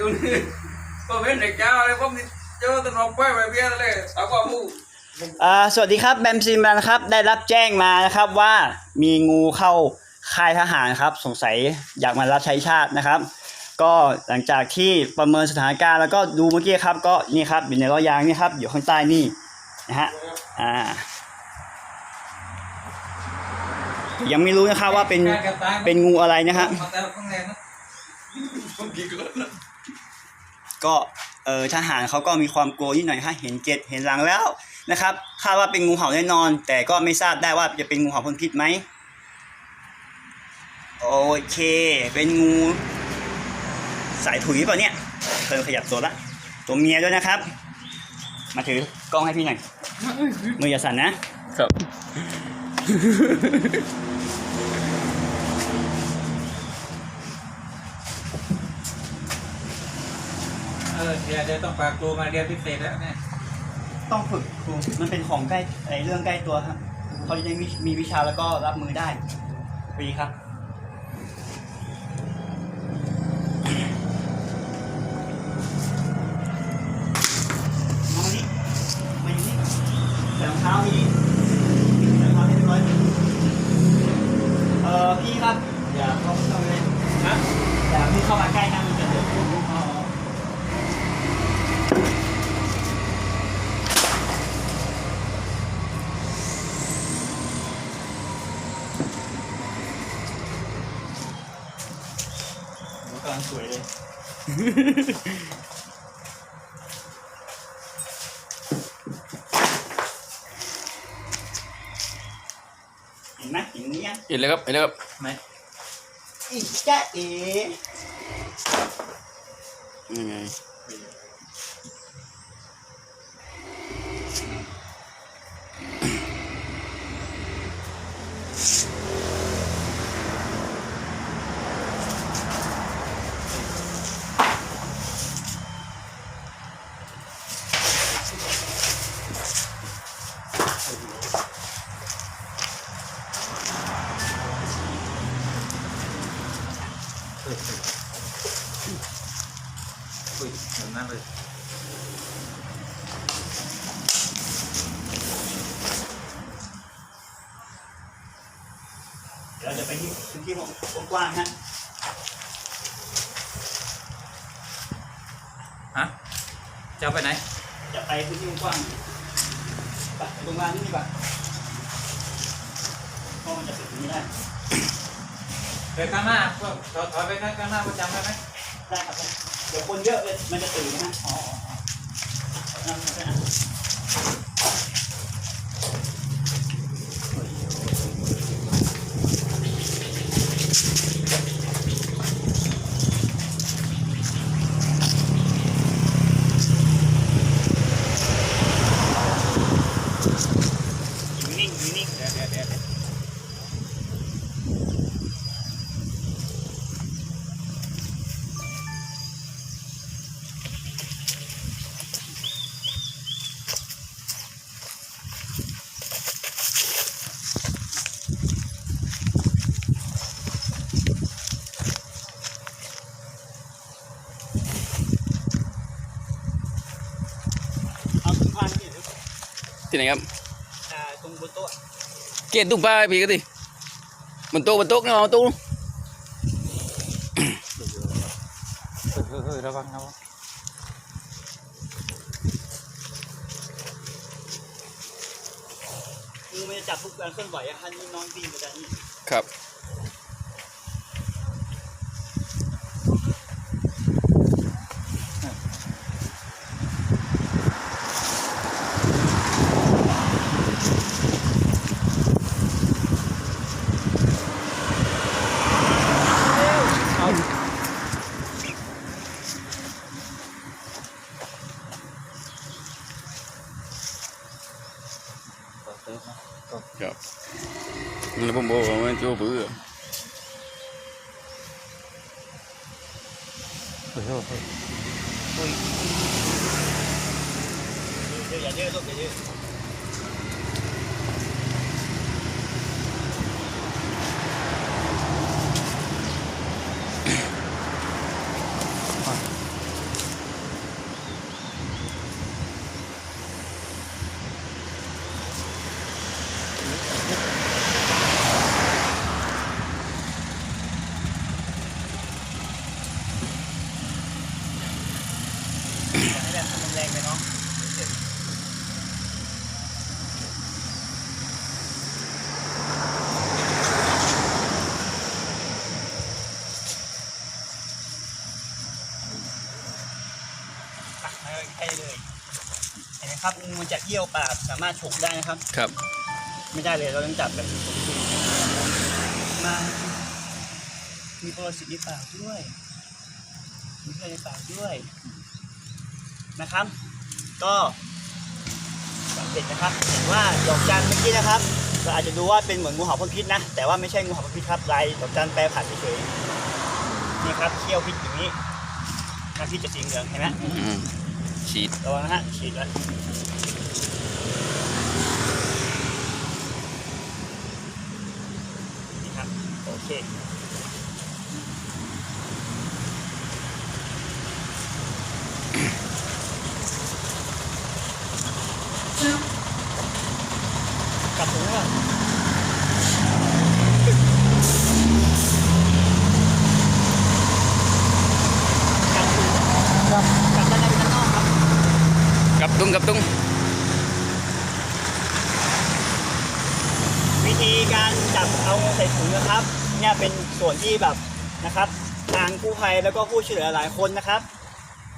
อยู่นี่ก็เป็นเด็กเจ้าเลยผมนี่เจอตนกไปไปเบี้ยเลยเอาความมูอ่าสวัสดีครับแบมซีมนะครับได้รับแจ้งมานะครับว่ามีงูเข้าค่ายทหารครับ สงสัยอยากมารับใช้ชาตินะครับ ก็หลังจากที่ประเมินสถานการณ์แล้วก็ดูเมื่อกี้ครับ ก็นี่ครับอยู่ในล้อยางนี่ครับ อยู่ข้างใต้นี่นะฮะอ่ายังไม่รู้นะครับว่าเป็นเป็นงูอะไรนะฮะ กินก็เออทหารเขาก็มีความกลัวนิดหน่อยฮะเห็นเกล็ดเห็นหลังแล้วนะครับคาดว่าเป็นงูเห่าแน่นอน แต่ก็ไม่ทราบได้ว่าจะเป็นงูเห่าพ่นพิษไหมโอเค เป็นงู สายถุยเปล่าเนี่ยเพิ่มขยับตัวละตัวเมียด้วยนะครับ มาถือกล้องให้พี่หน่อยมืออย่าสั่นนะครับ เออเดี๋ยวเดี๋ยวต้องฝากครูมาเรียนพิเศษแล้วเนี่ยต้องฝึกครูมันเป็นของใกล้ไอเรื่องใกล้ตัวครับเขาจะได้มีมีวิชาแล้วก็รับมือได้ฟรีครับมานี่มาอยู่นี่ใส่รองเท้านี่ใส่รองเท้าให้เรียบร้อยเออพี่ครับ อย่าเข้าเข้าไปเลย นะ อย่าพี่เข้ามาใกล้นะมันจะเดือดอ๋อ กำลังสวยเลย เห็นไหมเห็นนี้ยังเห็นแล้วครับเห็นแล้วครับไหมอีจ้าเอ๋ยังไง อุ้ยเหมือนนั่นเลย เดี๋ยวเราจะ ไปที่พื้นที่กว้างๆฮะฮะจะเอาไปไหน จะไปพื้นที่กว้างๆไปตรงกลางนี่ดีกว่าเพราะมันจะปิดตรงนี้ได้ไปข้างหน้าพวกถอยถอยไปข้างหน้าประจำได้ไหมได้ครับ เดี๋ยวคนเยอะเลยมันจะตื่นนะฮะอ๋อนั่นก็ได้นะอยู่นิ่งอยู่นิ่ง เดี๋ยวเดี๋ยวเดี๋ยว เอาถุงผ้านี่เดี๋ยว ที่ไหนครับอ่าตรงบนโต๊ะเกณฑ์ตุ้งป้าให้พี่ก็ดิบนโต๊ะบนโต๊ะนี่เอาโต๊ะเฮ้ยเฮ้ยระวังระวังงูมันจะจับทุกการเคลื่อนไหวอะฮะนี่น้องวิ่งไปด้านนี้ครับ ต่อเติมนะ ครับนั่นแหละผมบอกว่ามันโจ้เบื่อ เฮ้ยเฮ้ยเฮ้ย เยอะอย่าเยอะลูกอย่าเยอะ อย่าให้แบบทำมันแรงไปเนาะตักมาใกล้เลยเห็นไหมครับงูมันจะเยี่ยวปากสามารถฉกได้นะครับ ครับ ไม่ได้เลยเราต้องจับแบบมามีโปรสิตในปากด้วยมีเพื่อนในปากด้วย นะครับ ก็สำเร็จนะครับเห็นว่าดอกจันเมื่อกี้นะครับเราอาจจะดูว่าเป็นเหมือนงูเห่าพ่นพิษนะ แต่ว่าไม่ใช่งูเห่าพ่นพิษครับลายดอกจันแปรผัดเฉยๆนี่ครับเขี้ยวพิษอย่างนี้หน้าพิษจะสีเหลืองเห็นไหมอืมฉีดระวังนะฮะฉีดไว้นี่ครับโอเค กลับตรงนี้ก่อนกลับถึง กลับกลับด้านในไปด้านนอกครับกับตุ้งกับตุ้งวิธีการจับเอางูใส่ถุงนะครับ เนี่ยเป็นส่วนที่แบบนะครับ ทางกู้ภัยแล้วก็ผู้ช่วยเหลือหลายคนนะครับ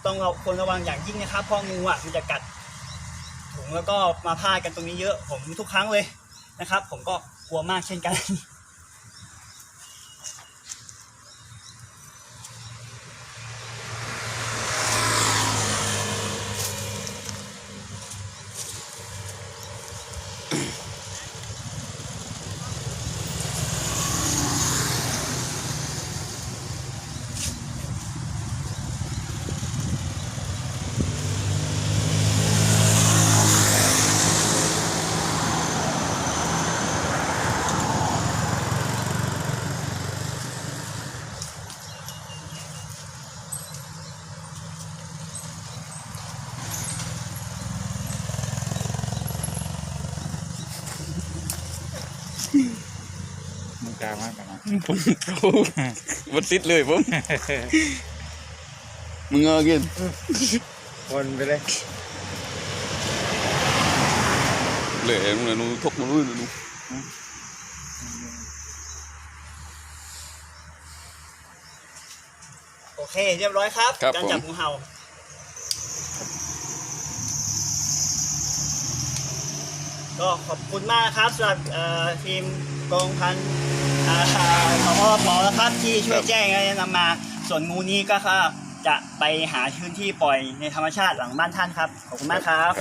ต้องเราควรระวังอย่างยิ่งนะครับเพราะงูอะมันจะกัดถุงแล้วก็มาพาดกันตรงนี้เยอะผมทุกครั้งเลยนะครับ ผมก็กลัวมากเช่นกัน มึงกล้ามากกันนะผมโอ้วัดซิดเลยผม มึงเอากินวนไปเลยเลยมึงเลยนูทกมาลุยนูโอเค เรียบร้อยครับ ครับการผมจับงูเห่า ก็ขอบคุณมากครับสำหรับทีมกองพันอ่าของพพนะครับที่ช่วยแจ้งและนำมา ส่วนงูนี้ก็จะไปหาพื้นที่ปล่อยในธรรมชาติหลังบ้านท่านครับ ขอบคุณมากครับ